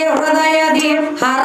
हृदयदि हर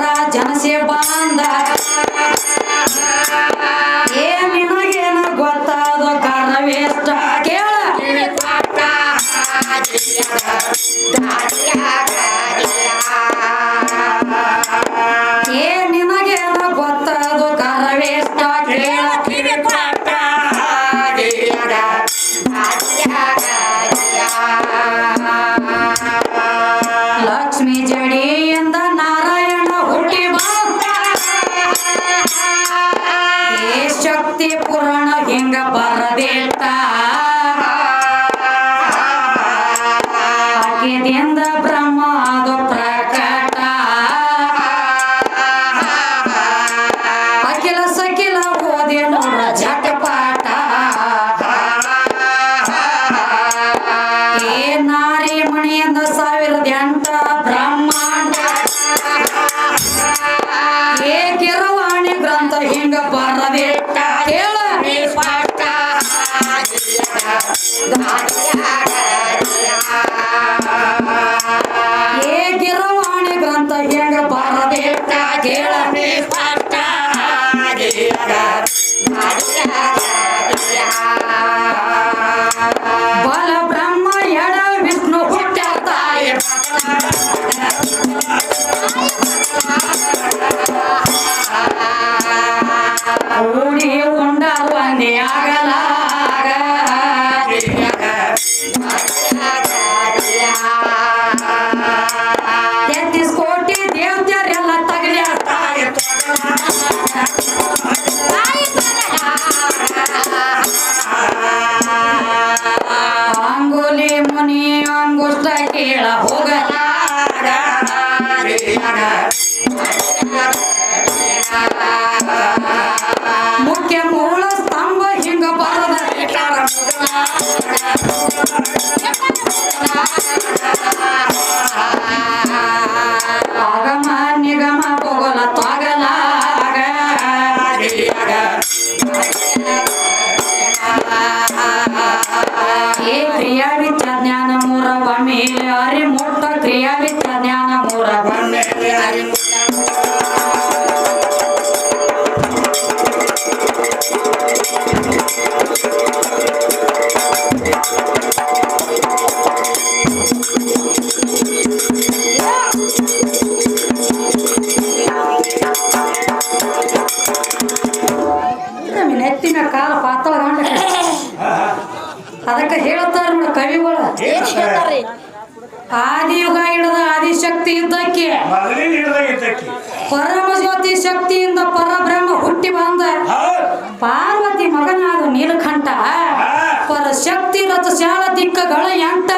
ಶಕ್ತಿ ರಥ ಶಾಲ ದಿಕ್ಕಗಳ ಎಂತ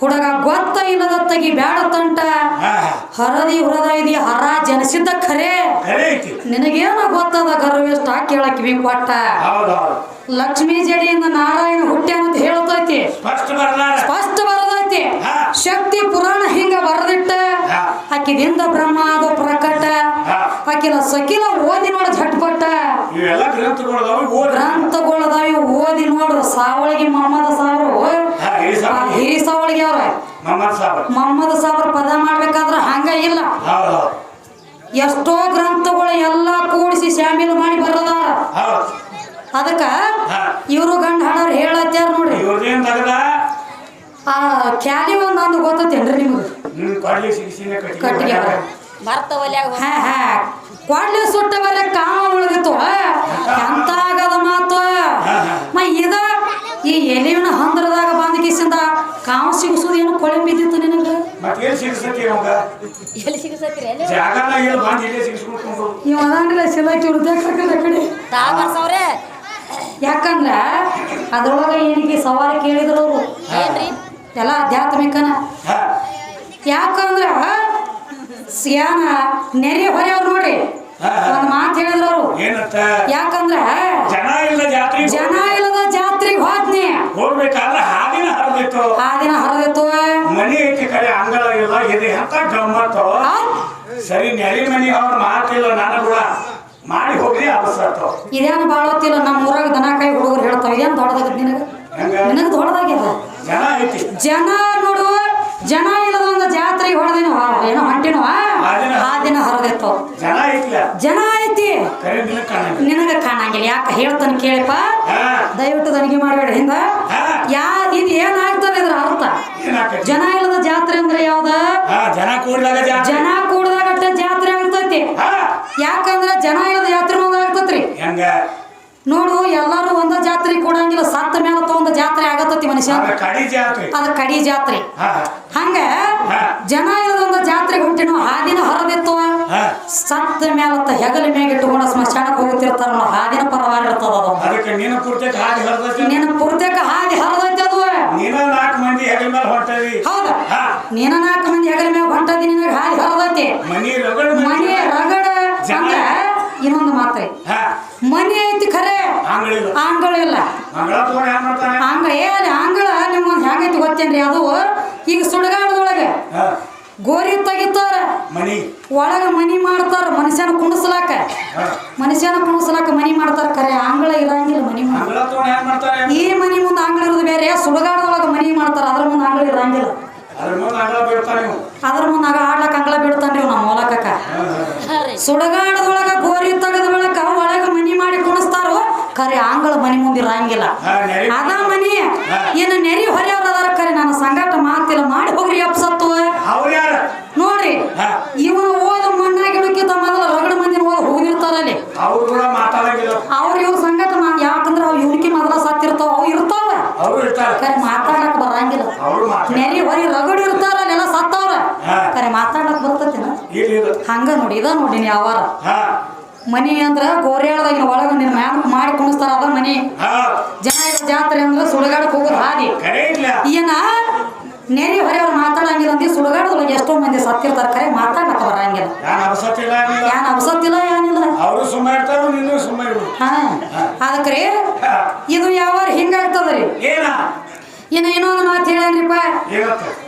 ಹುಡುಗ ಗೊತ್ತ ಇಲ್ಲದ ತಗಿ ಬ್ಯಾಡ ತಂಟ. ಹರದಿ ಹೃದಯದಿ ಹರ ಜನಿಸಿದ್ದ ಖರೆ. ನಿನಗೇನು ಗೊತ್ತದ ಗರ್ವೆಷ್ಟು ಹಾಕಿ ಹೇಳಕ್ ಕಿವಿ ಕೊಟ್ಟ ಲಕ್ಷ್ಮೀ ಜಡಿಯಿಂದ ನಾರಾಯಣ ಹುಟ್ಟೆ ಅಂತ ಹೇಳ್ತೈತಿ ಸ್ಪಷ್ಟ ಬರದೈತಿ. ಶಕ್ತಿ ಪುರಾಣ ಹಿಂಗ ಬರದಿಟ್ಟ. ಆಕಿದಿಂದ ಬ್ರಹ್ಮ ಅದು ಪ್ರಕಟ. ಆಕಿನ ಸಕಿಲ ಓದಿ ನೋಡ ಝಟ್ಪಟ್ಟ. ಗ್ರಂಥಗಳದಾವ ಓದಿ ನೋಡ್ರ ಸಾವಳಿಗೆ ಮಹಮ್ಮದ ಸಾವಿರ ಹಿರಿ ಸಾವಳಿಗೆ. ಅವ್ರ. ಮಹಮ್ಮದ ಸಾವಿರ ಪದ ಮಾಡ್ಬೇಕಾದ್ರ ಹಂಗ ಇಲ್ಲ. ಎಷ್ಟೋ ಗ್ರಂಥಗಳು ಎಲ್ಲ ಕೂಡಿಸಿ ಶಾಮಿಲ್ ಮಾಡಿ ಬರದ ಅದಕ್ಕ ಇವರು ಗಂಡ ಹಾಡೋರು ಹೇಳತ್ತಾರ ನೋಡ್ರಿ. ಆ ಕ್ಯಾಲಿ ಒಂದ್ ಅಂದ್ ಗೊತ್ತೇನ್ರಿ ನಿಮ್ಗೆ ಕಟ್ಟಿಗೆ ಮರ್ತವಲ್ಯಾಗ ಹಾ ಹಾ. ಕೊಡ್ಲಿ ಸುಟ್ಟವಲ್ಲ ಕಾಮ ಉಳಿದಿತ್ತು. ಎಂತಾಗದ ಮಾತು? ಮ ಇದು ಈ ಎಲೆವನ ಹಂದ್ರದಾಗ ಬಂದ ಕೇಸಿಂದ ಕಾಮ ಸಿಗಿಸೋದು ಏನು ಕೊಳೆ ಬಿದ್ದಿತ್ತು ನಿನಗೆ? ಎಲ್ಲಿ ಸಿಗಿಸತ್ತೀರಿ ನೀವು ಅದಂಗಿಲ್ಲ ಸಿಲಾಕಿ ಉರ್ದಾಕಲ್ಲ ಕಡೆ ತಾಮರ್ಸವ್ರೆ ಯಾಕಂದ್ರ ಅದ್ರೊಳಗೆ ಏನಿಗೆ ಸವಾಲು ಕೇಳಿದ್ರು ಅವರು. ಎಲ್ಲ ಆಧ್ಯಾತ್ಮಿಕನ. ಯಾಕಂದ್ರ ಸಿಯಾನ ನೆರೆ ಹೊರೆಯವ್ರು ನೋಡಿ. ನೋಡ್ರಿ. ಒಂದ್ ಮಾತು ಹೇಳಿದ್ರು ಅವರು. ಏನಂತ ಯಾಕಂದ್ರ ಜನ ಇಲ್ಲ ಜಾತ್ರೆ ಜನ ಇಲ್ಲದ ಜಾತ್ರೆಗೆ ಹೋದ್ನಿ. ಹೋಗ್ಬೇಕಾದ್ರೆ ಹಾದಿನ ಹರಿದಿತ್ತು ಆ ದಿನ ಹರಿದಿತ್ತು ಮನಿ ಐತಿ ಕಡೆ ಅಂಗಳ ಇಲ್ಲ ಇದು ಎಂತ ಗಮ್ಮತ್ತು ಸರಿ ನೆರೆ ಮನಿ ಅವ್ರ ಮಾತಿಲ್ಲ ನಾನು ಕೂಡ ಮಾಡಿ ಹೋಗ್ಲಿ ಅವಸತ್ತು ಇದೇನು ಭಾಳ ಹೊತ್ತಿಲ್ಲ ನಮ್ಮ ಊರಾಗ ದನ ಕೈ ಹುಡುಗರು ಹೇಳ್ತಾವ ಏನ್ ದೊಡ್ಡದಾಗದ ನಿನಗ? ನಿನಗ ದೊಡ್ಡದಾಗ್ಯದ? ಜನ ಐತಿ. ಜನ ನೋಡು ಜನ ಇಲ್ಲದ ಒಂದು ಜಾತ್ರೆಗೆ ಹೊಡೆದೇನು? ಏನೋ ಹೊಂಟಿನವ ಆ ದಿನ? ಹೊರದಿತ್ತು ಜನ ಐತಿ. ನಿನಗ ಕಾಣಂಗಿಲ್ಲ. ಯಾಕೆ ಹೇಳ್ತಾನೆ ಕೇಳಪ್ಪ? ದಯವಿಟ್ಟು ನನಗೆ ಮಾಡಬೇಡ ಹಿಂದ. ಯಾ ಇದು ಏನಾಗ್ತದೆ ಇದ್ರ ಅರ್ಥ? ಜನ ಇಲ್ಲದ ಜಾತ್ರೆ ಅಂದ್ರೆ ಯಾವ್ದ? ಜನ ಕೂಡದಾಗ ಜಾತ್ರೆ. ಜನ ಕೂಡ್ದಾಗಟ್ಟ ಜಾತ್ರೆ ಆಗ್ತೈತಿ. ಯಾಕಂದ್ರ ಜನ ಇಲ್ಲದ ಜಾತ್ರೆ ಮುಂದಾಗ್ತತ್ರಿ ನೋಡು ಎಲ್ಲಾರು ಜಾತ್ರೆ ಆಗತ್ತತಿ ಮನುಷ್ಯ? ಅದ ಕಡಿ ಜಾತ್ರೆ. ಹಂಗ ಜನ ಇಲ್ಲದ ಒಂದು ಜಾತ್ರೆಗೆ ಹುಟ್ಟಿನ ಹಾದಿನ ಹೊರದಿತ್ತು ಸತ್ತ ಮೇಲತ್ತ ಹೆಗಲ ಮ್ಯಾಗ ಇಟ್ಟುಕೊಂಡು ಸ್ಮಶಾನಕ್ಕೆ ಹೋಗುತ್ತಿರ್ತಾರಲ್ಲ ಹಾದಿನ ಪರವಾಗಿ ಇರ್ತದ ಅದು. ನಿನ್ನ ಪೂರ್ತಿಕ ಹಾದಿ ಹರದೈತಿ? ಅದು. ನೀನ ನಾಲ್ಕು ಮಂದಿ ಹೆಗಲ ಮೇಲೆ ಹೊಂಟದಿ. ಹೌದ. ನೀನ ನಾಲ್ಕು ಮಂದಿ ಹೆಗಲ ಮ್ಯಾಗ ಹೊಂಟದಿ ನಿನಗೆ ಹಾದಿ ಹರದೈತಿ. ಮನಿ ರಗಡ ಇನ್ನೊಂದು ಮಾತ್ರ. ಮನೆ ಆಂಗಳಿಲ್ಲ ಹಂಗ ಏನು ಆಂಗಳ ನಿಮ್ಗೊಂದು ಹೆಂಗೈತಿ ಗೊತ್ತೇನ್ರಿ? ಅದು ಈಗ ಸುಡಗಾಡದೊಳಗೆ ಗೋರಿ ತೆಗಿತಾರ. ಒಳಗ ಮನಿ ಮಾಡ್ತಾರ ಮನುಷ್ಯನ ಕುಣಿಸ್ಲಾಕ. ಮನುಷ್ಯನ ಕುಣಿಸ್ಲಾಕ ಮನಿ ಮಾಡ್ತಾರ ಖರೆ ಆಂಗಳ ಇರಂಗಿಲ್ಲ ಮನಿ ಈ ಮನಿ ಮುಂದೆ ಆಂಗಳ ಇರೋದು ಬೇರೆ. ಸುಡಗಾಡದೊಳಗ ಮನಿ ಮಾಡ್ತಾರ. ಅದ್ರ ಮುಂದೆ ಆಂಗಳ ಇರಂಗಿಲ್ಲ. ಅದ್ರ ಮುಂದೆ ಆಗ ಆಡ್ಲಕ್ಕ ಅಂಗಳ ಬಿಡ್ತಾನ್ರಿ ನಮ್ಮ ಮೂಲಕ ಸುಡಗಾಡದೊಳಗ ಗೋರಿ ತೆಗೆದ ಬಳಕ ಒಳಗ ಮನಿ ಮಾಡಿ ಕುಣಿಸ್ತಾರೋ ಖರೆ ನೆರೆ ಅದ ಮನಿ. ಏನು ನೆರಿ ಹೊರೆಯವ್ರ ಅದಾರ ನಾನು ನನ್ನ ಸಂಗಾಟ ಮಾತಿಲ್ಲ ಮಾಡಿ ಹೋಗ್ರಿ ಎಪ್ ಸತ್ತು ನೋಡ್ರಿ ಇವನು ಓದ ಮಣ್ಣಾಗಿಡಕ್ಕಿಂತ ಮೊದಲ ರಗಡ ಮಂದಿನ ಓದ ಹೋಗಿರ್ತಾರಲ್ಲಿ ಅವ್ರು ಅವ್ರ ಇವ್ರ ಸಂಗಟ ಯಾಕಂದ್ರ ಅವ್ ಇವ್ರಿಗೆ ಮೊದಲ ಸತ್ತಿರ್ತಾವ ಅವು ಇರ್ತಾವ. ಕರೆ ಇರ್ತಾರ. ಮಾತಾಡಕ್ ಬರಂಗಿಲ್ಲ. ನೆರಿ ಹೊರಿ ರಗಡ ಇರ್ತಾರಲ್ಲ ಎಲ್ಲ ಸತ್ತವ್ರ. ಕರೆ ಮಾತಾಡಕ್ ಬರ್ತೈತಿ ಹಂಗ ನೋಡಿ ಇದ ನೋಡಿ ಯಾವಾರ. ಮನಿ ಅಂದ್ರ ಗೋರ್ಯಾಳದಾಗಿನ ಒಳಗ ನಿನ್ನ ಮ್ಯಾಲ ಮಾಡಿ ಕುಣಿಸ್ತಾರ ಅದ ಮನಿ. ಜನ ಜಾತ್ರೆ ಅಂದ್ರ ಸುಳಗಾಡಕ್ ಹೋಗೋದು ಹಾದಿ. ಏನ ನೆರೆ ಹೊರೆಯವ್ರು ಮಾತಾಡಂಗಿಲ್ಲ ಅಂತ ಸುಳಗಾಡದೊಳಗೆ ಎಷ್ಟೋ ಮಂದಿ ಸತ್ತಿರ್ತಾರ ಕರೆ ಮಾತಾಡಕ ಬರಂಗಿಲ್ಲ. ಏನ್ ಅವಸತ್ತಿಲ್ಲ ಏನಿಲ್ಲ ಹಾ. ಅದಕ್ರಿ ಇದು ಯಾವಾರ ಹಿಂಗಾಗ್ತದ್ರಿ ಏನ? ಇನ್ನು ಇನ್ನೊಂದು ಮಾತು ಹೇಳೇನ್ರಿಪ್ಪ?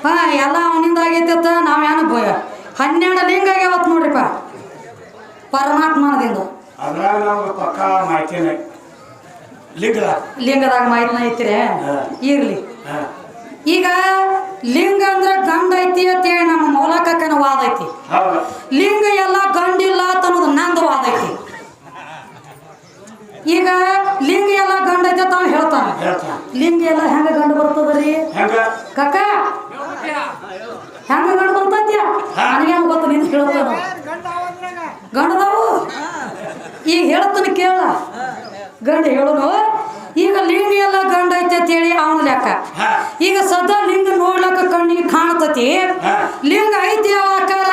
ಹಾ ಎಲ್ಲ ಅವನಿಂದ ಆಗೈತಿ ನಾವೇನು ಹನ್ನೆರಡು ಲಿಂಗ ಆಗ್ಯಾವತ್ ನೋಡ್ರಿಪ್ಪ. ಪರಮಾತ್ಮನದಿಂದ. ಅದ್ರಾಗ ನಮ್ಗೆ ಪಕ್ಕ ಮಾಹಿತಿನೇ ಲಿಂಗದ. ಲಿಂಗದಾಗ ಮಾಹಿತಿನ ಐತ್ರಿ. ಇರ್ಲಿ. ಈಗ ಲಿಂಗ ಅಂದ್ರೆ ಗಂಡ ಐತಿ ಅಂತೇಳಿ ನಮ್ಮ ಮೌಲಕಕ್ಕನ ವಾದ ಐತಿ. ಲಿಂಗ ಎಲ್ಲ ಗಂಡಿಲ್ಲ ಅನ್ನೋದು ನಂದು ವಾದ ಐತಿ. ಈಗ ಲಿಂಗ ಎಲ್ಲ ಗಂಡ ಐತಿ ಅಂತ ಅವ ಹೇಳ್ತಾನ. ಲಿಂಗ ಎಲ್ಲ ಹೆಂಗ ಗಂಡ ಬರ್ತದ್ರಿ? ಕಕ್ಕ ಹೆಂಗ ಗಂಡ ಬರ್ತೈತಿ ನನಗೆ ಗೊತ್ತ ನಿಂತ ಹೇಳ್ತಾನ ಗಂಡದವು ಈಗ ಹೇಳ್ತಾನ ಕೇಳ. ಗಂಡ ಹೇಳುನು ಈಗ ಲಿಂಗ ಎಲ್ಲ ಗಂಡ ಐತಿ ಅಂತೇಳಿ ಅವನ ಲೆಕ್ಕ. ಈಗ ಸದಾ ಲಿಂಗ ನೋಡ್ಲಕ್ಕ ಕಣ್ಣಿಗೆ ಕಾಣತತಿ. ಲಿಂಗ ಐತಿ ಯಾವ ಆಕಾರ.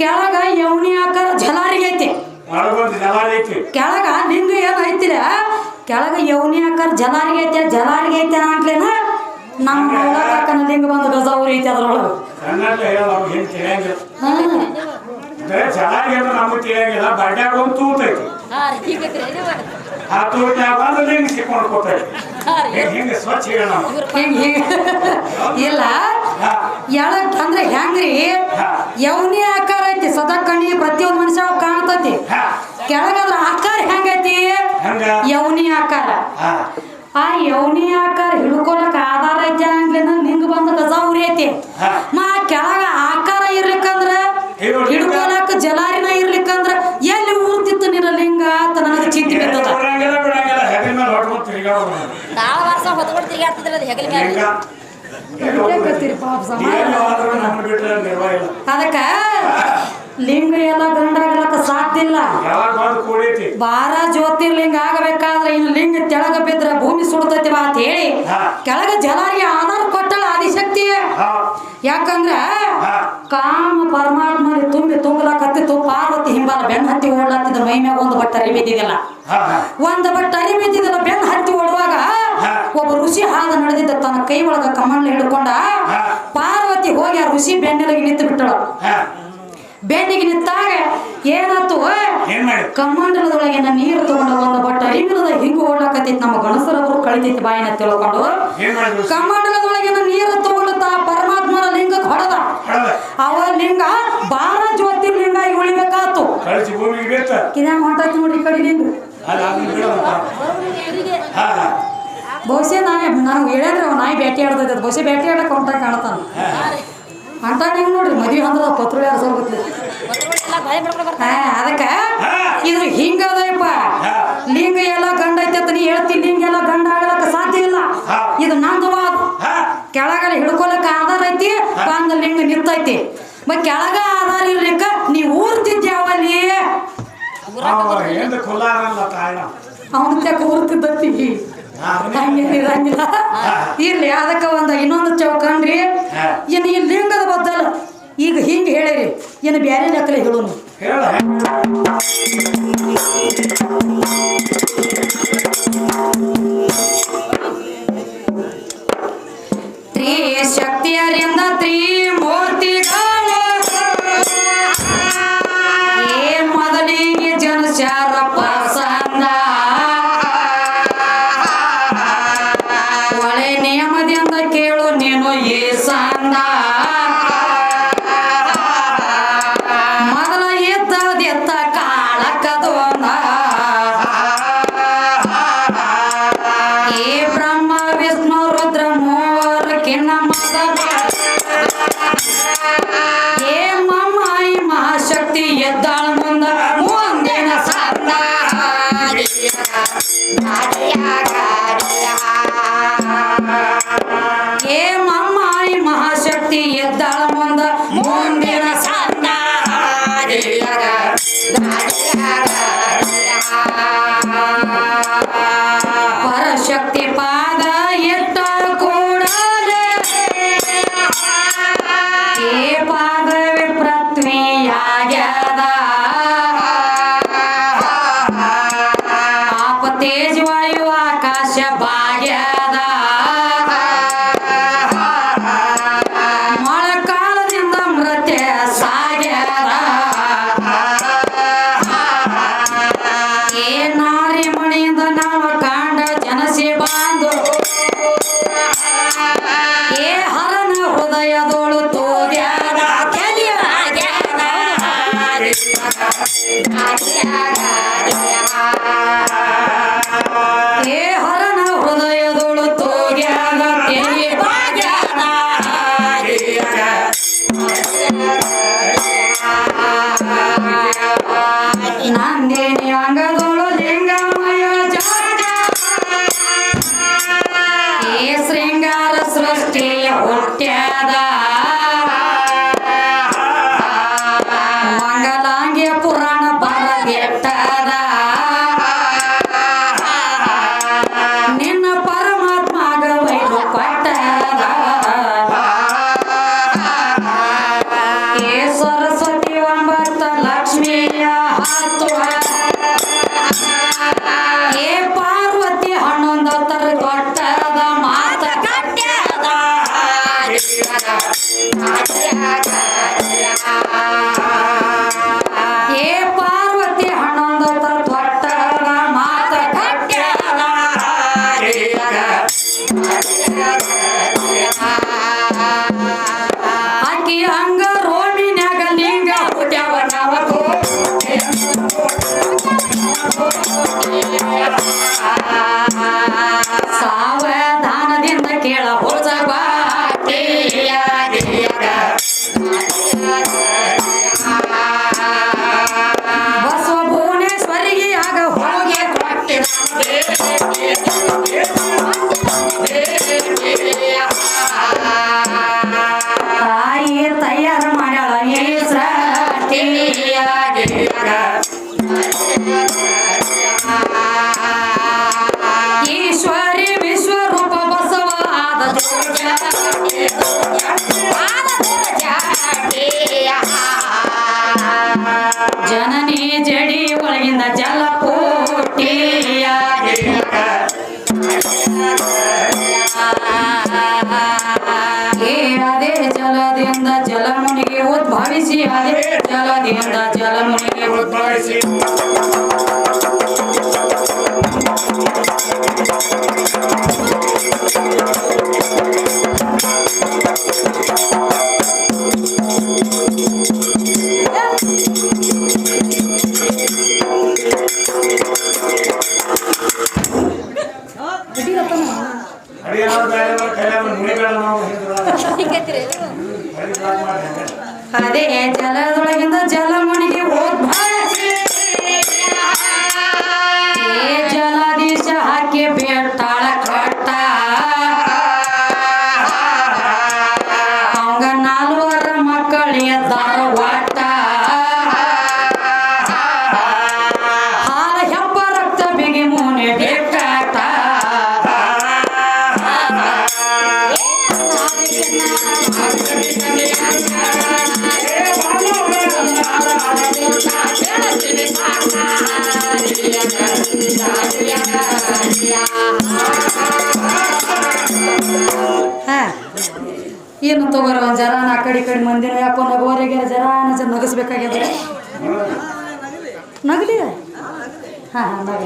ಕೆಳಗ ಯವನಿ ಆಕಾರ ಜಲಾರಿಗೆ ಐತಿ. ಐತಿ. ಕೆಳಗ ಲಿಂಗ ಏನು ಐತಿರ ಕೆಳಗ ಯವನಿ ಆಕಾರ ಜಲಾರಿಗೆ ಐತಿ ಜಲಾರಿಗೆ ಐತಿ ಅಂಟ್ಲೇನ ನಮ್ಮ ನೋಡಕ್ಕ ಲಿಂಗ ಬಂದು ಗಜಾವರಿ ಐತಿ ಅದ್ರೊಳಗ. ತಿಳಿಯಂಗಿಲ್ಲ ನಮಗೆ ಬಡ್ಯಾಗ ಒಂದು ಆ ಹಿಂಗೆ ಸ್ವಚ್ಛ ಹೇಳ. ಇಲ್ಲ. ಎಳಕ್ ಅಂದ್ರೆ ಹೆಂಗ್ರಿ. ಯವನಿ ಆಕಾರ ಐತಿ ಸದಾ ಕಣ್ಣಿಗೆ ಪ್ರತಿಯೊಂದು ಮನುಷ್ಯ ಕಾಣ್ತತಿ. ಕೆಳಗದ್ರ ಆಕಾರ ಹೆಂಗೈತಿ ಹೆಂಗ? ಯವನಿ ಆಕಾರ. ಆ ಯವನಿ ಆಕಾರ ಹಿಡ್ಕೊಳಕ್ ಆಧಾರ ಐತಿ ಅಂಗ್ಲೇನ ನಿಂಗ್ ಬಂದ ಗಜ ಉರಿ ಐತಿ ಮಾ ಕೆಳಗ ಆಕಾರ ಇರ್ಲಿಕ್ಕಂದ್ರ ಹಿಡ್ಕೊಳಕ- ಹಿಡ್ಕೊಳಕ ಜಲಾರಿನ ಇರ್ಲಿಕ್ಕಂದ್ರ ಎಲ್ಲಿ ಊರ್ತಿತ್ತು ನಿನ್ನ ಲಿಂಗ ಅಂತ ನನಗೆ ಚಿಂತೆ ಬಿದ್ದದ ಬಿಡಂಗಿಲ್ಲ ಬಿಡಂಗಿಲ್ಲ ಹೆಗಲ ಮೇಲೆ ಹೊಟ್ಕೊಂಡು ತಿರುಗಾಡೋದು ತಾಳ ವರ್ಷ ಹೊತ್ಕೊಂಡು ತಿರುಗಾಡ್ತಿದ್ರ ಅದು ಹೆಗಲ ಅದಕ್ಕ ಲಿಂಗ ಎಲ್ಲ ಗಂಡಾಗಲಕ್ಕ ಸಾಧ್ಯ ಇಲ್ಲ. ಯಾವಾಗ ಬಂದು ಕೂಡೈತಿ? ಬಾರ ಜ್ಯೋತಿರ್ಲಿಂಗ ಆಗಬೇಕಾದ್ರೆ ಇನ್ನು ಲಿಂಗ ತೆಳಗ ಬಿದ್ರೆ ಭೂಮಿ ಸುಡ್ತೈತಿ ಬಾ ಅಂತ ಹೇಳಿ. ಕೆಳಗ ಜಲಾರಿಗೆ ಆಧಾರ ಕೊಟ್ಟಳ ಆದಿಶಕ್ತಿ ಯಾಕಂದ್ರ. ಕಾಮ ಪರಮಾತ್ಮನ ತುಂಬಿ ತುಂಬಲಾಕತ್ತಿತ್ತು ಪಾರ್ವತಿ ಹಿಂಬಾಲ ಬೆನ್ನ ಹತ್ತಿ ಓಡ್ಲಾತಿದ್ದ ಮೈ ಮ್ಯಾಗ ಒಂದು ಬಟ್ಟ ಅರಿ ಹಾ ಒಂದು ಬಟ್ಟ ಅರಿ ಬಿದ್ದಿದ್ದಿಲ್ಲ ಬೆನ್ನ ಹತ್ತಿ ಓಡುವಾಗ ಹಾ. ಒಬ್ಬ ಋಷಿ ಹಾದು ನಡೆದಿದ್ದ ತನ್ನ ಕೈ ಒಳಗ ಕಮಂಡ್ಲ ಹಿಡ್ಕೊಂಡ ಪಾರ್ವತಿ ಹೋಗಿ ಆ ಋಷಿ ಬೆನ್ನೆಲಗಿ ನಿಂತು ಬಿಟ್ಟಳು. ಬೆನ್ನಿಗೆ ನಿಂತಾಗ ಏನಾಯ್ತು? ಕಮಂಡಲದೊಳಗೆ ನೀರು ತಗೊಂಡು ಒಂದು ಬಟ್ಟ ಇಂಗ್ಲದ ಹಿಂಗು ಓಡ್ಲಾಕತ್ತಿತ್ತು ನಮ್ಮ ಗಣಸರವರು ಕಳಿತೈತಿ ಬಾಯಿನ ತಿಳ್ಕೊಂಡು. ಕಮಂಡಲದೊಳಗೆ ನೀರು ತಗೊಂಡು ತಾ ಪರಮಾತ್ಮನ ಲಿಂಗಕ್ಕೆ ಹೊಡೆದ. ಅವ ಲಿಂಗ ಬಾರ ಜ್ಯೋತಿರ್ಲಿಂಗ ಲಿಂಗ ಉಳಿಬೇಕಾತು. ಕಳಿಸಿ ಭೂಮಿಗೆ ಬೇತ ಕಿದ್ಯಾಂಗ ಹೊಂಟಾಯ್ತು ನೋಡಿ ಕಡೆ ಲಿಂಗ ಬಹುಶಃ ನಾಯಿ ನಾವು ಹೇಳ್ಯಾನ್ರಿ ಅವ ನಾಯಿ ಬೇಟೆ ಆಡ್ತೈತೆ ಅದು ಬಹುಶಃ ಬೇಟೆ ಆಡಕ್ಕೆ ಹೊಂಟ ಕಾಣ್ತಾನೆ. ಅಂತ ನೀವು ನೋಡ್ರಿ ಮದುವೆ ಅಂದ್ರೆ ಪತ್ರ ಯಾರು ಸರ್ ಗೊತ್ತಿಲ್ಲ. ಅದಕ್ಕ ಇದು ಹಿಂಗದಪ್ಪ. ಲಿಂಗ ಎಲ್ಲ ಗಂಡ ಐತೆ ನೀ ಹೇಳ್ತಿ ಲಿಂಗ ಎಲ್ಲ ಗಂಡ ಆಗಲಕ್ಕ ಸಾಧ್ಯ ಇಲ್ಲ. ಇದು ನಂದು ಬಾ ಹಾ ಕೆಳಗಡೆ ಹಿಡ್ಕೊಳಕ ಆಧಾರ ಐತಿ ಬಂದ ಲಿಂಗ ನಿಂತೈತಿ. ಮತ್ ಕೆಳಗ ಆಧಾರ ಇರ್ಲಿಕ್ಕ ನೀ ಊರ್ತಿದ್ಯಾವಲ್ಲಿ ಅವನ ತೆಕ್ಕ ಹಾ, ಅದನ್ನೇ. ಹಂಗೇನ್ ಇರಂಗಿಲ್ಲ ಇರ್ಲಿ ಅದಕ್ಕ ಒಂದ ಇನ್ನೊಂದು ಚೌಕಂಡ್ರಿ ರೀ ಇನ್ನು ಈ ಲಿಂಗದ ಬದ್ದಲ್ಲ. ಈಗ ಹಿಂಗೆ ಹೇಳಿರಿ. ಇನ್ನು ಬ್ಯಾರೆ ನಕಲಿ ಹೇಳೋನು. ಹೇಳ. ಮಹಾಶಕ್ತಿ ಎದ್ದಾಳ ಮುಂದ ಮುಂದಿನ ಪರಶಕ್ತಿ ಪಾದ ಎತ್ತ yeah. I tatajalla ಏನು ತಗೋರ ಒಂದ್ ಜರ ಆ ಕಡೆ ಈ ಕಡೆ ಮಂದಿನ ಯಾಕೋ ನಗೋರಿಗೆ ಜರ ನಗಸ್ಬೇಕಾಗ್ಯದ ನಗಲಿ. ಹಾ ಹಾ ನಗ